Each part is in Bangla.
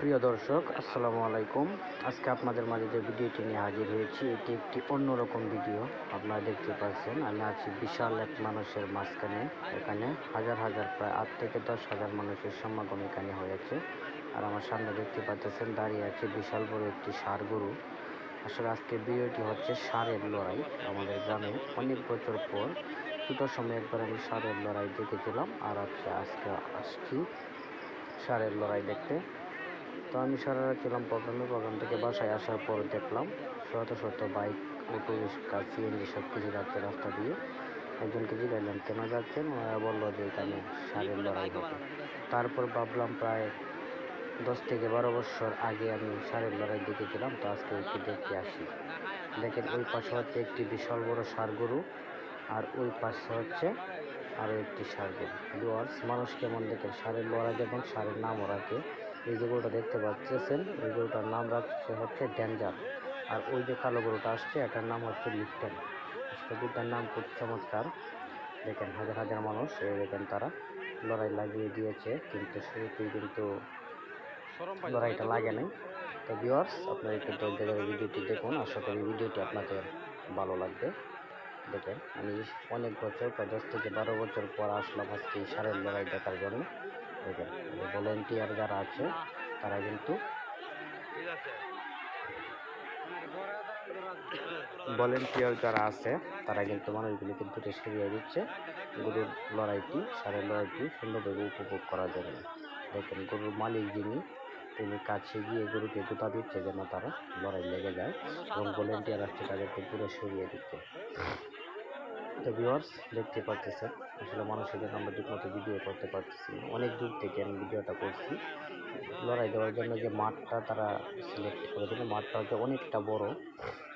প্রিয় দর্শক, আসসালামু আলাইকুম। আজকে আপনাদের মাঝে যে ভিডিওটি নিয়ে হাজির হয়েছি, এটি একটি অন্যরকম ভিডিও। আপনারা দেখতে পাচ্ছেন, আমি আছি বিশাল এক মানুষের মাঝখানে। এখানে হাজার হাজার, প্রায় আট থেকে দশ হাজার মানুষের সমাগম এখানে হয়েছে। আর আমার সামনে দেখতে পাচ্ছেন, দাঁড়িয়ে আছে বিশাল বড় একটি ষাঁড় গরু। আসলে আজকে ভিডিওটি হচ্ছে ষাঁড়ের লড়াই, আমাদের গ্রামে অনেক বছর পর দুটোর সময় একবার আমি ষাঁড়ের লড়াই দেখেছিলাম। আর আজকে আজকে আসছি ষাঁড়ের লড়াই দেখতে। তো আমি সারা রাত ছিলাম প্রোগ্রামে। প্রোগ্রাম থেকে বাসায় আসার পর দেখলাম শত শত বাইক অটো রিক্সা সিএনজি সব কিছু যাচ্ছে রাস্তা দিয়ে। একজনকে জিজ্ঞাসলাম কেন যাচ্ছেন? ওরা বলল যে এখানে সারের লড়াই হবে। তারপর ভাবলাম প্রায় দশ থেকে বারো বছর আগে আমি সারের লড়াই দেখেছিলাম, তো আজকে একটু দেখতে আসি। দেখেন, ওই পাশে হচ্ছে একটি বিশাল বড় সার গরু, আর ওই পাশে হচ্ছে আরও একটি সার গরু। ডুয়ার্স মানুষ কেমন দেখেন? সারের লড়াই এবং সারের নামও রাখে এই যে গরুটা দেখতে পাচ্ছেন, এই গরুটার নাম রাখছে হচ্ছে ড্যাঞ্জার। আর ওই যে কালো গরুটা আসছে, এটার নাম হচ্ছে লিফটেন আসলে দুটার নাম খুব চমৎকার। দেখেন, হাজার হাজার মানুষ এই দেখেন তারা লড়াই লাগিয়ে দিয়েছে, কিন্তু শুরুতেই কিন্তু লড়াইটা লাগে নাই। তো ভিওয়ার্স আপনারা একটু ধৈর্য ধরে ভিডিওটি দেখুন। আশা করি ভিডিওটি আপনাদের ভালো লাগবে। দেখেন, আমি অনেক বছর, প্রায় দশ থেকে বারো বছর পর আসলাম আজকে এই সারের লড়াই দেখার জন্য। ভলেন্টিয়ার যারা আছে, তারা কিন্তু ভলেন্টিয়ার যারা আছে, তারা কিন্তু মানুষগুলিকে দূরে সরিয়ে দিচ্ছে। গরুর লড়াইটি, সারের লড়াইটি সুন্দরভাবে উপভোগ করার জন্য। দেখেন, গরুর মালিক যিনি, তিনি কাছে গিয়ে গরুকে জুতা দিচ্ছে যেন তারা লড়াই লেগে যায় এবং ভলেন্টিয়ার আসছে তাদেরকে দূরে সরিয়ে দিচ্ছে। তো ভিউয়ার্স দেখতে পাচ্ছেন আসলে মানুষের জন্য আমরা ঠিকমতো ভিডিও করতে পারতেছি অনেক দূর থেকে আমি ভিডিওটা করছি। লড়াই দেওয়ার জন্য যে মাঠটা তারা সিলেক্ট করেছিল মাঠটা হচ্ছে অনেকটা বড়।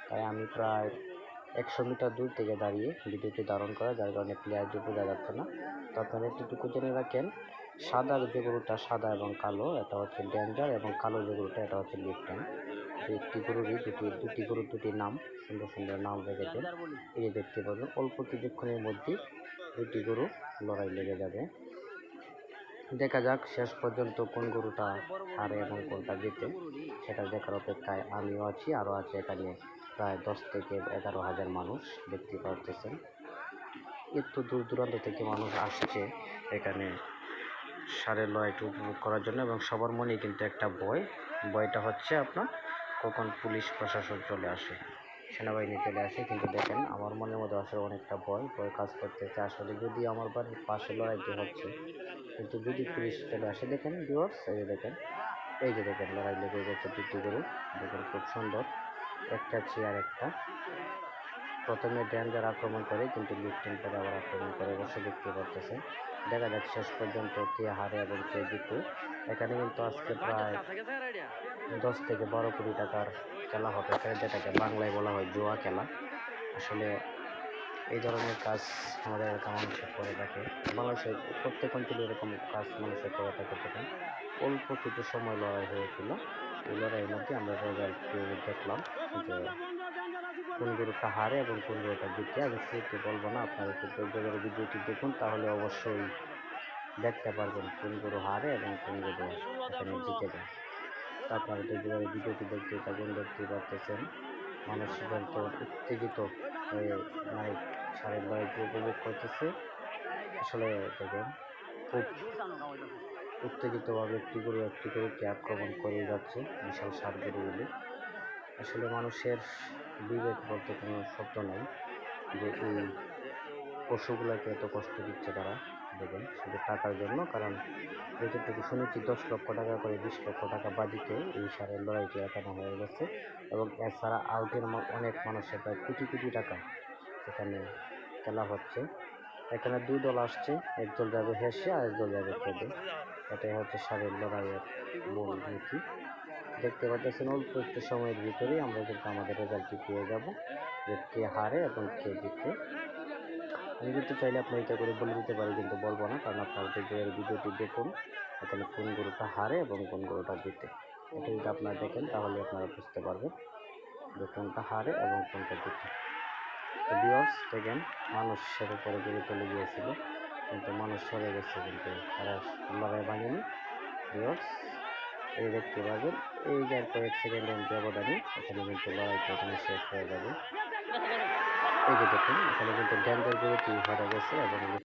তাই আমি প্রায় একশো মিটার দূর থেকে দাঁড়িয়ে ভিডিওটি ধারণ করা, যার কারণে প্লেয়ারদের বোঝা যাচ্ছে না। তো আপনারা একটুটুকু জেনে রাখেন। সাদা যে গরুটা সাদা এবং কালো এটা হচ্ছে ড্যাঞ্জার এবং কালো যে গরুটা এটা হচ্ছে লিফটেন একটি গরুরই দুটি দুটি গরুর দুটি নাম সুন্দর সুন্দর নাম রেখেছেন এই দেখতে পাবেন অল্প কিছুক্ষণের মধ্যেই দুটি গরু লড়াই লেগে যাবে। দেখা যাক শেষ পর্যন্ত কোন গরুটা হারে এবং কোনটা জিতে। সেটা দেখার অপেক্ষায় আমিও আছি আরও আছে এখানে প্রায় দশ থেকে এগারো হাজার মানুষ দেখতে পারতেছেন। একটু দূর দূরান্ত থেকে মানুষ আসছে এখানে। সারের লড়াইটি উপভোগ করার জন্য এবং সবার মনেই কিন্তু একটা ভয়। ভয়টা হচ্ছে আপনার কখন পুলিশ, প্রশাসন চলে আসে, সেনাবাহিনী চলে আসে। কিন্তু দেখেন, আমার মনের মধ্যে আসলে অনেকটা ভয় ভয় কাজ করতেছে। আসলে যদি আমার বাড়ির পাশে লড়াইটি হচ্ছে, কিন্তু যদি পুলিশ চলে আসে, দেখেন ভিউয়ার্স এই যে দেখেন, এই যে দেখেন লড়াই লেগে গেছে দুটি গরু দেখেন খুব সুন্দর, একটা চেয়ার একটা। প্রথমে ড্যান্ডার আক্রমণ করে, কিন্তু লিফটিং পরে আবার আক্রমণ করে অবশ্যই দেখতে পারতেছে দেখা যাক শেষ পর্যন্ত কে হারে এবং কে জিতে। এখানে কিন্তু আজকে প্রায় দশ থেকে বারো কোটি টাকার খেলা হবে এখানে যেটাকে বাংলায় বলা হয় জোয়া খেলা। আসলে এই ধরনের কাজ আমাদের এলাকা মানুষের করে থাকে। বাংলাদেশের প্রত্যেক অঞ্চলে এরকম কাজ মানুষের করে থাকে তখন অল্প কিছু সময় লড়াই হয়েছিল। এই লড়াইয়ের মধ্যে আমরা রেজাল্ট দেখলাম যে কোন গরুটা হারে এবং কোন গরুটা জিতে আমি শুরুতে বলব না, আপনারা একটু ধৈর্য ধরে ভিডিওটি দেখুন, তাহলে অবশ্যই দেখতে পারবেন কোন গরু হারে এবং কোন গরু এখানে জিতে যায়। তা আপনারা ধৈর্য ধরে ভিডিওটি দেখতে থাকুন দেখতে পারতেছেন, মানুষ কিন্তু উত্তেজিত হয়ে মানে সারের লড়াইটি উপভোগ করতেছে, আসলে দেখেন, খুব উত্তেজিতভাবে একটি গরু একটি গরুকে আক্রমণ করে যাচ্ছে, বিশাল সার গরুগুলি আসলে মানুষের বিবেক বলতে কোনো শব্দ নেই যে এই পশুগুলোকে এত কষ্ট দিচ্ছে তারা, দেখেন, শুধু টাকার জন্য, কারণ যতটুকু শুনেছি দশ লক্ষ টাকা করে, বিশ লক্ষ টাকা বাজিতে এই সারের লড়াইটি এখানে হয়ে গেছে এবং এছাড়া আউটের অনেক মানুষের প্রায় কোটি কোটি টাকা এখানে খেলা হচ্ছে। এখানে দুই দল আসছে একদল যাবে হেসে আর একদল যাবে খেতে এটাই হচ্ছে সারের লড়াইয়ের মূল নীতি। দেখতে পাচ্ছেন অল্প একটু সময়ের ভিতরেই আমরা কিন্তু আমাদের রেজাল্টটি পেয়ে যাব যে কে হারে এবং কে। জিতে আমি কিন্তু চাইলে আপনার এটা করে বলে দিতে পারি, কিন্তু বলব না, কারণ আপনারা এর ভিডিওটি দেখুন এখানে কোন গরুটা হারে এবং কোন গরুটা জিতে। এটা যদি আপনারা দেখেন, তাহলে আপনারা বুঝতে পারবেন যে কোনটা হারে এবং কোনটা জিতে। বিয়স দেখেন মানুষের উপরে গরু চলে গিয়েছিল, কিন্তু মানুষ সরে গেছে কিন্তু, তারা লড়াই বানিয়ে বিয়স এই দেখতে পাবেন। এই যার কয়েক সেকেন্ডের ব্যবধানে এখানে কিন্তু লড়াইটা এখানে শেষ হয়ে যাবে। এই যে দেখুন, এখানে কিন্তু ড্যান্ডের গরুটি হয়ে গেছে এবং